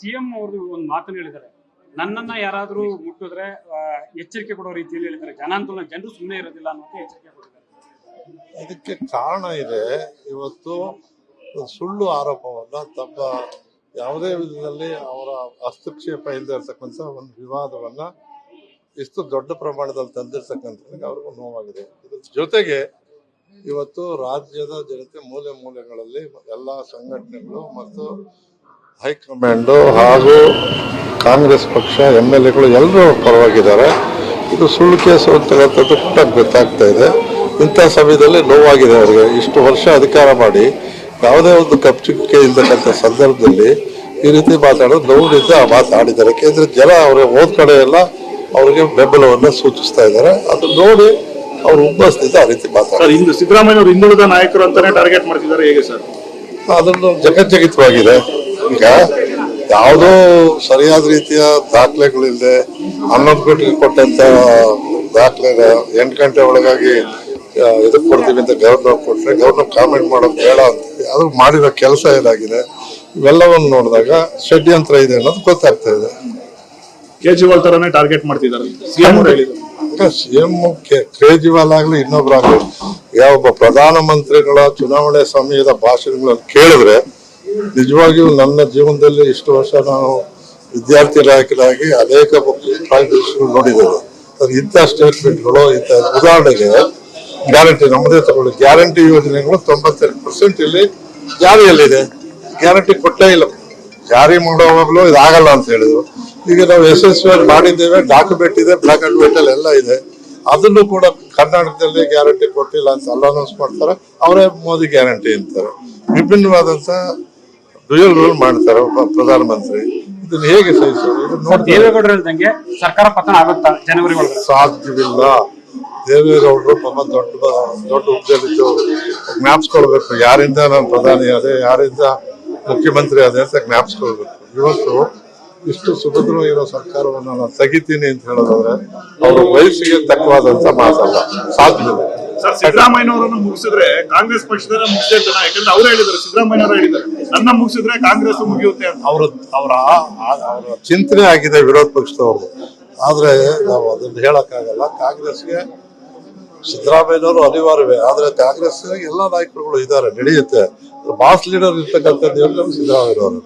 CM ಅವರು ಒಂದು ಮಾತನ್ನು ಹೇಳಿದ್ದಾರೆ. ನನ್ನನ್ನ ಯಾರಾದರೂ ಮುಟ್ಟಿದ್ರೆ ಎಚ್ಚರಿಕೆ ಕೊಡೋ ರೀತಿಯಲ್ಲಿ ಹೇಳಿದ್ದಾರೆ. ಜನಾಂದೋಲನ, ಜನರು ಸುಮ್ಮನೆ ಇರೋದಿಲ್ಲ ಅನ್ನೋಕೆ ಎಚ್ಚರಿಕೆ ಕೊಟ್ಟಿದ್ದಾರೆ. ಇದಕ್ಕೆ ಕಾರಣ ಇದೆ, ಇವತ್ತು ಸುಳ್ಳು ಆರೋಪವನ್ನ ತಮ್ಮ ಯಾವುದೇ ವಿಧದಲ್ಲಿ ಅವರ ಹಸ್ತಕ್ಷೇಪ ಇಲ್ಲದೆ ಇರತಕ್ಕಂಥ ಒಂದು ವಿವಾದವನ್ನ ಇಷ್ಟು ದೊಡ್ಡ ಪ್ರಮಾಣದಲ್ಲಿ ತಂದಿರ್ತಕ್ಕಂಥ ಅವ್ರಿಗೂ ನೋವಾಗಿದೆ. ಇದ್ರ ಜೊತೆಗೆ ಇವತ್ತು ರಾಜ್ಯದ ಜನತೆ ಮೂಲೆ ಮೂಲೆಗಳಲ್ಲಿ ಎಲ್ಲ ಸಂಘಟನೆಗಳು ಮತ್ತು ಹೈಕಮಾಂಡು ಹಾಗೂ ಕಾಂಗ್ರೆಸ್ ಪಕ್ಷ ಎಂ ಎಲ್ ಎಗಳು ಎಲ್ಲರೂ ಪರವಾಗಿದ್ದಾರೆ. ಇದು ಸುಳ್ಳು ಕೇಸು ಅಂತಕ್ಕಂಥದ್ದು ಪುಟ್ಟಾಗಿ ಗೊತ್ತಾಗ್ತಾ ಇದೆ. ಇಂಥ ಸಮಯದಲ್ಲಿ ನೋವಾಗಿದೆ ಅವರಿಗೆ. ಇಷ್ಟು ವರ್ಷ ಅಧಿಕಾರ ಮಾಡಿ ಯಾವುದೇ ಒಂದು ಕಪ್ಚಿಕೆ ಇಲ್ತಕ್ಕಂಥ ಸಂದರ್ಭದಲ್ಲಿ ಈ ರೀತಿ ಮಾತಾಡೋದು ನೋವಿನಿಂದ ಮಾತಾಡಿದ್ದಾರೆ. ಕೇಂದ್ರ ಜನ ಅವರ ಹೋದ ಕಡೆ ಎಲ್ಲ ಅವರಿಗೆ ಬೆಂಬಲವನ್ನು ಸೂಚಿಸ್ತಾ ಇದ್ದಾರೆ. ಅದು ನೋಡಿ ಅವರು ಉಬ್ಬಸ್ತಿದ್ದ ಆ ರೀತಿ ಮಾತಾಡ್ತಾರೆ. ಸಿದ್ದರಾಮಯ್ಯ ಅವರು ಹಿಂದುಳಿದ ನಾಯಕರು ಅಂತಾನೆ ಟಾರ್ಗೆಟ್ ಮಾಡ್ತಿದ್ದಾರೆ. ಹೇಗೆ ಸರ್? ಅದನ್ನು ಜಗಜ್ಜಗಿತವಾಗಿದೆ. ಈಗ ಯಾವುದೋ ಸರಿಯಾದ ರೀತಿಯ ದಾಖಲೆಗಳಿಲ್ಲದೆ ಹನ್ನೊಂದು ಗಂಟೆಗೆ ಕೊಟ್ಟಂತ ದಾಖಲೆ ಎಂಟು ಗಂಟೆ ಒಳಗಾಗಿ ಇದಕ್ಕೆ ಕೊಡ್ತೀವಿ ಅಂತ ಗವರ್ನರ್ ಕೊಟ್ಟರೆ ಗವರ್ನರ್ ಕಾಮೆಂಟ್ ಮಾಡೋದು ಬೇಡ ಅಂತ ಅದು ಮಾಡಿರೋ ಕೆಲಸ ಏನಾಗಿದೆ ಇವೆಲ್ಲವನ್ನು ನೋಡಿದಾಗ ಷಡ್ಯಂತ್ರ ಇದೆ ಅನ್ನೋದು ಗೊತ್ತಾಗ್ತಾ ಇದೆ. ಕೇಜ್ರಿವಾಲ್ ತರನೇ ಟಾರ್ಗೆಟ್ ಮಾಡ್ತಿದ್ದಾರೆ. ಸಿಎಂ ಕೇಜ್ರಿವಾಲ್ ಆಗ್ಲಿ ಇನ್ನೊಬ್ರಾಗ್ಲಿ ಯಾವೊಬ್ಬ ಪ್ರಧಾನಮಂತ್ರಿಗಳ ಚುನಾವಣೆ ಸಮಯದ ಭಾಷಣಗಳನ್ನು ಕೇಳಿದ್ರೆ ನಿಜವಾಗಿಯೂ ನನ್ನ ಜೀವನದಲ್ಲಿ ಇಷ್ಟು ವರ್ಷ ನಾನು ವಿದ್ಯಾರ್ಥಿ ನಾಯಕರಾಗಿ ಅನೇಕ ಪ್ರಾಜೆಕ್ಟ್ಗಳು ನೋಡಿದ್ದೇವೆ. ಅದು ಇಂಥ ಸ್ಟೇಟ್ಮೆಂಟ್ಗಳು ಇಂಥ ಉದಾಹರಣೆಗೆ ಗ್ಯಾರಂಟಿ ನಮ್ಮದೇ ತಗೊಳ್ಳಿ. ಗ್ಯಾರಂಟಿ ಯೋಜನೆಗಳು ತೊಂಬತ್ತೆರಡು ಪರ್ಸೆಂಟ್ ಇಲ್ಲಿ ಜಾರಿಯಲ್ಲಿದೆ. ಗ್ಯಾರಂಟಿ ಕೊಟ್ಟೇ ಇಲ್ಲ. ಜಾರಿ ಮಾಡುವಾಗಲೂ ಇದಾಗಲ್ಲ ಅಂತ ಹೇಳಿದ್ರು. ಈಗ ನಾವು ಯಶಸ್ವಿಯಾಗಿ ಮಾಡಿದ್ದೇವೆ. ಡಾಕ್ಯುಮೆಂಟ್ ಇದೆ ಬ್ಲಾಕ್ ಅಂಡ್ ವೈಟ್ ಅಲ್ಲಿ ಎಲ್ಲ ಇದೆ. ಅದನ್ನು ಕೂಡ ಕರ್ನಾಟಕದಲ್ಲಿ ಗ್ಯಾರಂಟಿ ಕೊಟ್ಟಿಲ್ಲ ಅಂತ ಅಲ್ಲ ಅನೌನ್ಸ್ ಮಾಡ್ತಾರೆ. ಅವರೇ ಮೋದಿ ಗ್ಯಾರಂಟಿ ಅಂತಾರೆ. ವಿಭಿನ್ನವಾದಂತ ಡ್ಯೂಯಲ್ ರೂಲ್ ಮಾಡ್ತಾರೆ ಒಬ್ಬ ಪ್ರಧಾನಮಂತ್ರಿ. ಇದನ್ನ ಹೇಗೆ ಸಹಿಸೋದು ಇದನ್ನ ದೇವೇಗೌಡರು ಹೇಳ್ದಂಗೆ ಸರ್ಕಾರ ಪತನ ಆಗುತ್ತಾ ಜನವರಿ ಒಳಗಡೆ ಸಾಧ್ಯವಿಲ್ಲ. ದೇವೇಗೌಡರು ಪಾಪ ದೊಡ್ಡ ದೊಡ್ಡ ಹುದ್ದೆಯಲ್ಲಿದ್ದು ಜ್ಞಾಪಿಸ್ಕೊಳ್ಬೇಕು. ಯಾರಿಂದ ನಾನು ಪ್ರಧಾನಿ ಅದೇ ಯಾರಿಂದ ಮುಖ್ಯಮಂತ್ರಿ ಅದೇ ಅಂತ ಜ್ಞಾಪಿಸ್ಕೊಳ್ಬೇಕು. ಇವತ್ತು ಇಷ್ಟು ಸುಭದ್ರ ಇರೋ ಸರ್ಕಾರವನ್ನು ನಾನು ತೆಗಿತೀನಿ ಅಂತ ಹೇಳೋದಾದ್ರೆ ಅವರ ವಯಸ್ಸಿಗೆ ತಕ್ಕವಾದಂತ ಮಾತಲ್ಲ. ಸಾಧ್ಯವಿಲ್ಲ. ಸರ್ ಸಿದ್ದರಾಮಯ್ಯ ಅವರನ್ನು ಮುಗಿಸಿದ್ರೆ ಕಾಂಗ್ರೆಸ್ ಪಕ್ಷದ ಮುಖ್ಯ ಅಂತ ನಾ- ಯಾಕಂದ್ರೆ ಅವ್ರು ಹೇಳಿದ್ದಾರೆ ಸಿದ್ದರಾಮಯ್ಯ ಅವರು ಹೇಳಿದ್ದಾರೆ. ನನ್ನ ಮುಗಿಸಿದ್ರೆ ಕಾಂಗ್ರೆಸ್ ಮುಗಿಯುತ್ತೆ ಅಂತ. ಅವ್ರ ಅವರ ಚಿಂತನೆ ಆಗಿದೆ ವಿರೋಧ ಪಕ್ಷದವರು ಆದ್ರೆ ನಾವು ಅದನ್ನ ಹೇಳಕ್ಕಾಗಲ್ಲ. ಕಾಂಗ್ರೆಸ್ಗೆ ಸಿದ್ದರಾಮಯ್ಯನವರು ಅನಿವಾರ್ಯವೇ. ಆದ್ರೆ ಕಾಂಗ್ರೆಸ್ ಎಲ್ಲ ನಾಯಕರುಗಳು ಇದ್ದಾರೆ, ನಡೆಯುತ್ತೆ. ಬಾಸ್ ಲೀಡರ್ ಇರ್ತಕ್ಕಂಥದ್ದು ಸಿದ್ದರಾಮಯ್ಯನವರು.